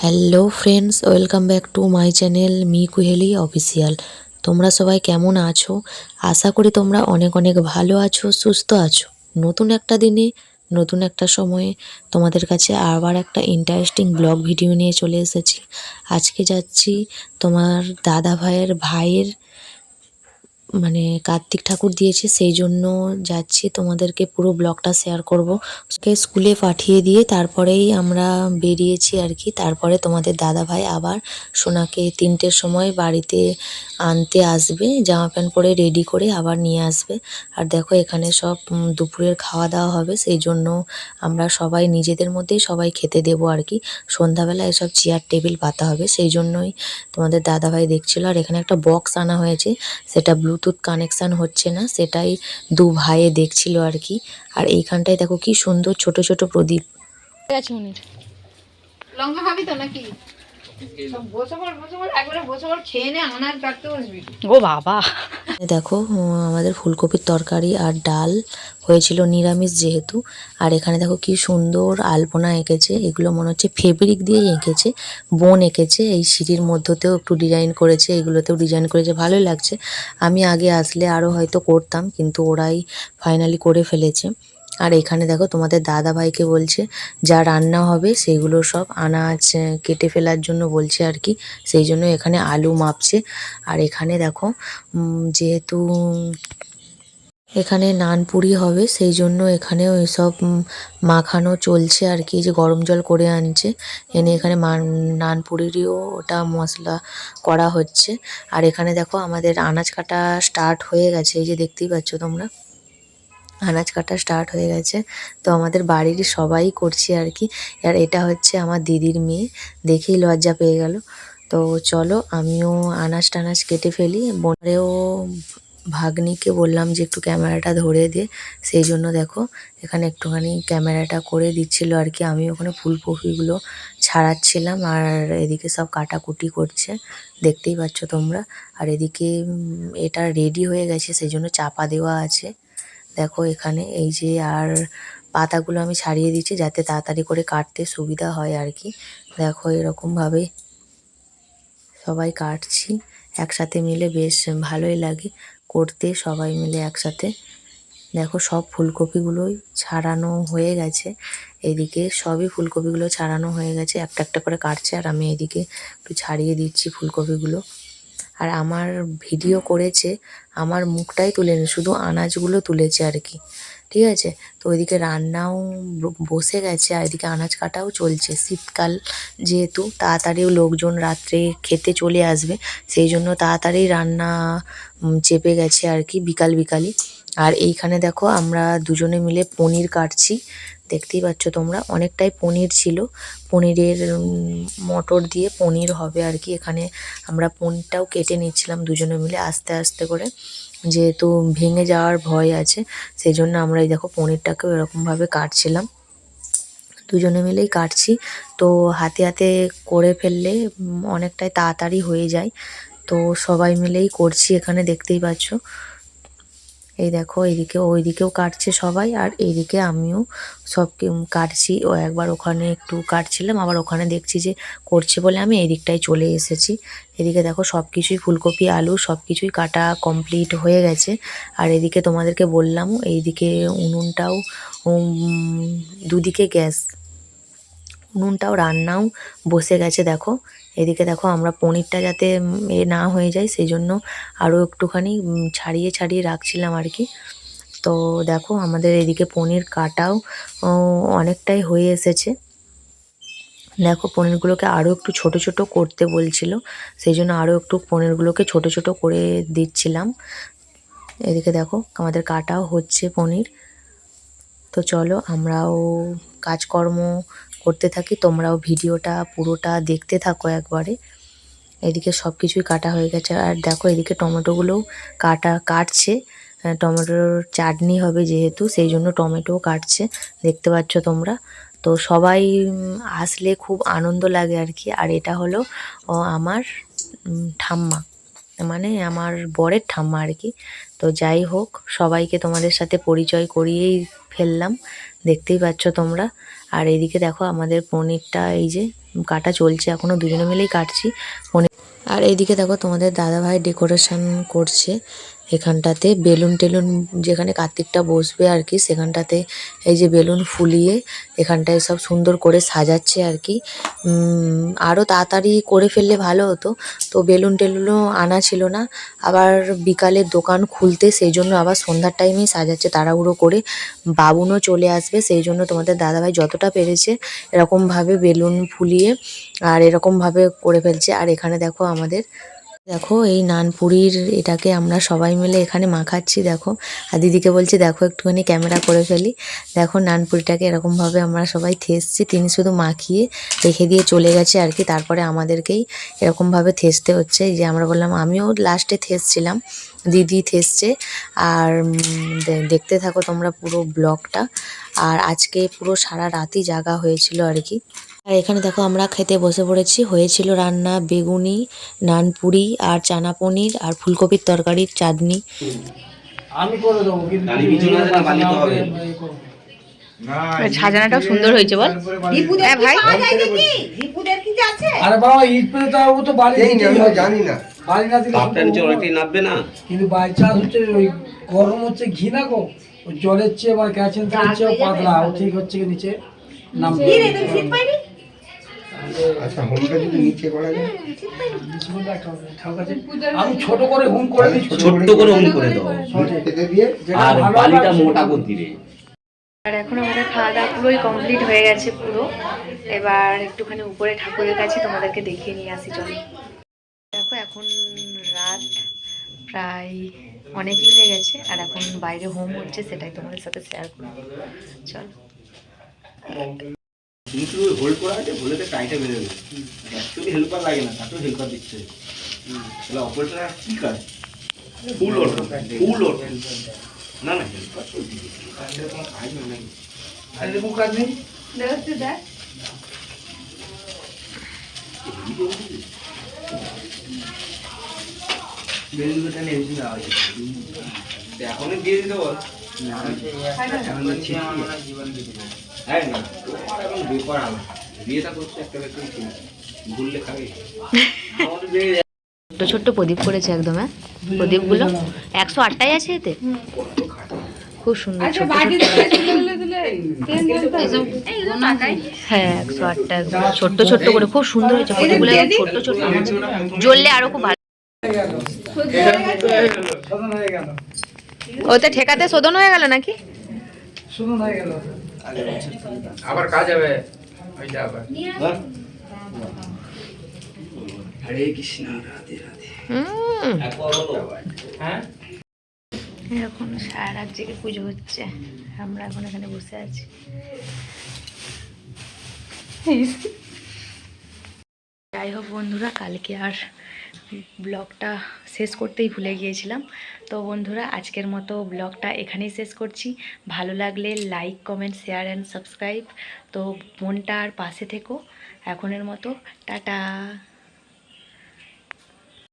Hello friends welcome back to my channel me Kuheli official তোমরা সবাই কেমন আছো? আশা করি তোমরা অনেক অনেক ভালো আছো, সুস্থ আছো। নতুন একটা দিনে, নতুন একটা সময়ে তোমাদের কাছে আবার একটা ইন্টারেস্টিং ব্লগ ভিডিও নিয়ে চলে এসেছি। আজকে যাচ্ছি তোমার দাদা ভাইয়ের ভাইয়ের মানে কার্তিক ঠাকুর দিয়েছে, সেই জন্য যাচ্ছি। তোমাদেরকে পুরো ব্লগটা শেয়ার করব। ওকে স্কুলে পাঠিয়ে দিয়ে তারপরেই আমরা বেরিয়েছি আর কি। তারপরে তোমাদের দাদা ভাই আবার সোনাকে তিনটের সময় বাড়িতে আনতে আসবে, জামা প্যান্ট পরে রেডি করে আবার নিয়ে আসবে। আর দেখো এখানে সব দুপুরের খাওয়া দাওয়া হবে, সেই জন্য আমরা সবাই নিজেদের মধ্যেই সবাই খেতে দেবো আর কি। সন্ধ্যাবেলা এসব চেয়ার টেবিল পাতা হবে, সেই জন্যই তোমাদের দাদা ভাই দেখছিল। আর এখানে একটা বক্স আনা হয়েছে, সেটা ব্লুটুথ কানেকশান হচ্ছে না সেটাই দু ভাইয়ে দেখছিল আর কি। আর এইখানটায় দেখো কি সুন্দর ছোট ছোট প্রদীপ। লঙ্কা খাবি তো নাকি? ও বাবা। দেখো আমাদের ফুলকপির তরকারি আর ডাল হয়েছিল নিরামিষ যেহেতু। আর এখানে দেখো কি সুন্দর আলপনা এঁকেছে। এগুলো মনে হচ্ছে ফেব্রিক দিয়ে এঁকেছে। বোন এঁকেছে, এই সিঁড়ির মধ্যতেও একটু ডিজাইন করেছে, এগুলোতেও ডিজাইন করেছে, ভালোই লাগছে। আমি আগে আসলে আরও হয়তো করতাম, কিন্তু ওরাই ফাইনালি করে ফেলেছে। আর এখানে দেখো তোমাদের দাদা ভাইকে বলছে, যা রান্না হবে সেগুলো সব আনাজ কেটে ফেলার জন্য বলছে আর কি। সেই জন্য এখানে আলু মাপছে। আর এখানে দেখো যেহেতু এখানে নানপুরি হবে, সেই জন্য এখানে ওই সব মাখানো চলছে আর কি। যে গরম জল করে আনছে, এনে এখানে নানপুরিরও ওটা মশলা করা হচ্ছে। আর এখানে দেখো আমাদের আনাজ কাটা স্টার্ট হয়ে গেছে, এই যে দেখতেই পাচ্ছ তোমরা। আনাজ কাটা স্টার্ট হয়ে গেছে। তো আমাদের বাড়ির সবাই করছে আর কি। আর এটা হচ্ছে আমার দিদির মেয়ে। দেখেই লজ্জা পেয়ে গেল। তো চলো, আমিও আনাজ টানাজ কেটে ফেলি। বোনেও ভাগ্নিকে বললাম যে একটু ক্যামেরাটা ধরে দে। সেই জন্য দেখো, এখানে একটুখানি ক্যামেরাটা করে দিচ্ছিল আর কি। আমি ওখানে ফুলকপিগুলো ছাড়াচ্ছিলাম আর এদিকে সব কাটাকুটি করছে। দেখতেই পাচ্ছ তোমরা। আর এদিকে এটা রেডি হয়ে গেছে, সেই জন্য চাপা দেওয়া আছে। দেখো এখানে এই যে আর পাতাগুলো আমি ছাড়িয়ে দিচ্ছি যাতে তাড়াতাড়ি করে কাটতে সুবিধা হয় আর কি। দেখো এরকমভাবে সবাই কাটছি, একসাথে মিলে বেশ ভালোই লাগে করতে, সবাই মিলে একসাথে। দেখো সব ফুলকপিগুলোই ছাড়ানো হয়ে গেছে, এদিকে সবই ফুলকপিগুলো ছাড়ানো হয়ে গেছে, একটা একটা করে কাটছে আর আমি এদিকে একটু ছাড়িয়ে দিচ্ছি ফুলকপিগুলো। আর আমার ভিডিও করেছে, আমার মুখটাই তুলেনি, শুধু আনাজগুলো তুলেছে আর কি। ঠিক আছে? তো ওইদিকে রান্নাও বসে গেছে, আর এদিকে আনাজ কাটাও চলছে। শীতকাল যেহেতু, তাড়াতাড়িও লোকজন রাত্রে খেতে চলে আসবে, সেই জন্য তাড়াতাড়ি রান্না চেপে গেছে আর কি, বিকাল বিকালই। আর এইখানে দেখো, আমরা দুজনে মিলে পনির কাটছি। দেখতেই পাচ্ছ তোমরা, অনেকটাই পনির ছিল। পনিরের মটর দিয়ে পনির হবে আর কি। এখানে আমরা পনিরটাও কেটে নিচ্ছিলাম দুজনে মিলে আস্তে আস্তে করে। যেহেতু ভেঙে যাওয়ার ভয় আছে সেই জন্য আমরা এই দেখো পনিরটাকেও এরকমভাবে কাটছিলাম। দুজনে মিলেই কাটছি। তো হাতে হাতে করে ফেললে অনেকটাই তাড়াতাড়ি হয়ে যায়। তো সবাই মিলেই করছি এখানে, দেখতেই পাচ্ছ। এই দেখো, এইদিকে, ওইদিকেও কাটছে সবাই, আর এইদিকে আমিও সব কি- কাটছি। ও একবার ওখানে একটু কাটছিলাম, আবার ওখানে দেখছি যে করছে বলে আমি এই দিকটায় চলে এসেছি। এদিকে দেখো, সব কিছুই ফুলকপি, আলু, সব কিছুই কাটা কমপ্লিট হয়ে গেছে। আর এদিকে তোমাদেরকে বললাম, এইদিকে উনুনটাও দুদিকে গ্যাস। উনুনটাও রান্নাও বসে গেছে, দেখো। এদিকে দেখো আমরা পনিরটা যাতে এ না হয়ে যায় সেই জন্য আরও একটুখানি ছাড়িয়ে ছাড়িয়ে রাখছিলাম আর কি। তো দেখো আমাদের এদিকে পনির কাটাও অনেকটাই হয়ে এসেছে। দেখো পনিরগুলোকে আরও একটু ছোট ছোট করতে বলছিল সেই জন্য আরও একটু পনিরগুলোকে ছোট ছোট করে দিচ্ছিলাম। এদিকে দেখো আমাদের কাটাও হচ্ছে পনির। তো চলো আমরাও কাজকর্ম করতে থাকি, তোমরাও ভিডিওটা পুরোটা দেখতে থাকো একবারে। এদিকে সব কিছুই কাটা হয়ে গেছে। আর দেখো, এদিকে টমেটোগুলোও কাটা, কাটছে। টমেটোর চাটনি হবে যেহেতু, সেই জন্য টমেটোও কাটছে। দেখতে পাচ্ছ তোমরা? তো সবাই আসলে খুব আনন্দ লাগে আর কি। আর এটা হলো আমার ঠাম্মা। মানে আমার বরের ঠাম্মা আর কি। তো যাই হোক, সবাইকে তোমাদের সাথে পরিচয় করিয়েই ফেললাম। দেখতেই পাচ্ছ তোমরা। আর এদিকে দেখো আমাদের পনিরটা, এই যে কাটা চলছে এখনও দুজনে মিলেই কাটছি। পনির আর এইদিকে দেখো তোমাদের দাদা ভাই ডেকোরেশন করছে। এখানটাতে বেলুন টেলুন যেখানে কার্তিকটা বসবে আর কি, সেখানটাতে এই যে বেলুন ফুলিয়ে এখানটায় সব সুন্দর করে সাজাচ্ছে আর কি। আরও তাড়াতাড়ি করে ফেললে ভালো হতো, তো বেলুন টেলুনও আনা ছিল না। আবার বিকালে দোকান খুলতে সেই জন্য আবার সন্ধ্যার টাইমেই সাজাচ্ছে, তাড়াহুড়ো করে বাবুনও চলে আসবে, সেই জন্য তোমাদের দাদাভাই যতটা পেরেছে এরকমভাবে বেলুন ফুলিয়ে আর এরকমভাবে করে ফেলছে। আর এখানে দেখো আমাদের দেখো, এই নানপুরির এটাকে আমরা সবাই মিলে এখানে মাখাচ্ছি, দেখো। আর দিদিকে বলছি, দেখো, একটুখানি ক্যামেরা করে ফেলি। দেখো, নানপুরিটাকে এরকমভাবে আমরা সবাই থেসছি, তিনি শুধু মাখিয়ে রেখে দিয়ে চলে গেছে আর কি। তারপরে আমাদেরকেই এরকমভাবে থেসতে হচ্ছে। যে আমরা বললাম, আমিও লাস্টে থেসছিলাম, দিদি থেসছে। আর দেখতে থাকো তোমরা পুরো ব্লগটা। আর আজকে পুরো সারা রাতই জাগা হয়েছিল আর কি। আর এখানে দেখো আমরা খেতে বসে পড়েছি। হয়েছিল রান্না বেগুনি নানপুরি আর চানা পনির আর ফুলকপির তরকারির চাটনি। আমি করে দেবো কিন্তু। সাজানাটাও সুন্দর হয়েছে বল। হ্যাঁ ভাই। পাওয়া যায় নাকি? দীপুদের কি আছে? আরে বাবা ঈদ পেলে তো ও তো বাড়ি এই না, আমি দিতেই তো হবে। জানি না। বাড়ি না দিলে তাপটা নিচে অনেকটাই না। কিন্তু বাই চান্স হচ্ছে ওই গরম হচ্ছে ঘি না গো। জলের চেয়ে মানে পাতলা ও ঠিক হচ্ছে কি নিচে? নামবে। আচ্ছা হোমটা যদি নিচে করা যায়। আমি ছোট করে হুম করে দিচ্ছি। ছোট্ট করে হুম করে দাও। দিয়ে আর বালিটা মোটা করে আর এখন আমাদের খাওয়া দাওয়া পুরোই কমপ্লিট হয়ে গেছে পুরো। এবার একটুখানি উপরে ঠাকুরের কাছে তোমাদেরকে দেখিয়ে নিয়ে আসি চলো। দেখো এখন রাত প্রায় অনেকই হয়ে গেছে আর এখন বাইরে হোম হচ্ছে সেটাই তোমাদের সাথে শেয়ার করব। চলো। কিন্তু হোল্ড করা আছে বলেতে টাইটে বেরোবে অ্যাকচুয়ালি হেল্পার লাগে না তাতেও হেল্পার দিচ্ছে। তাহলে অপারেটর কি কাজ? ফুল ওট ফুল ওট না না হেল্পার তো কাজ নেই। আর কাজ নেই? নিয়ে এসে দেওয়া হয়েছে। এখনই দিয়ে দিতে বল। এখন তো ছিটিয়ে। হ্যাঁ না বিয়েটা একটা ব্যক্তি ছিল ভুললে খাবে ছোট্ট ছোট্ট প্রদীপ করেছে একদম হ্যাঁ? প্রদীপগুলো? একশো আটটাই আছে এতে? খুব সুন্দর ছোট ছোট হ্যাঁ একশো আটটা একদম। ছোট্ট ছোট্ট করে খুব সুন্দর হয়েছে প্রদীপগুলো একদম ছোট্ট ছোট্ট। জ্বললে আরও খুব ভালো। হয়ে ওতে ঠেকাতে শোধন হয়ে গেল নাকি? শোধন হয়ে গেল। আবার কাজ হবে ওইটা আবার। হ্যাঁ? হরে কৃষ্ণ রাধে রাধে। হ্যাঁ? এখন সারা রাত জেগে পুজো হচ্ছে। আমরা এখন এখানে বসে আছি। যাই হোক বন্ধুরা কালকে আর ব্লগটা শেষ করতেই ভুলে গিয়েছিলাম। তো বন্ধুরা, আজকের মতো ব্লগটা এখানেই শেষ করছি। ভালো লাগলে like comment share and subscribe তো মনটা আর পাশে থেকো। এখনের মতো, টাটা।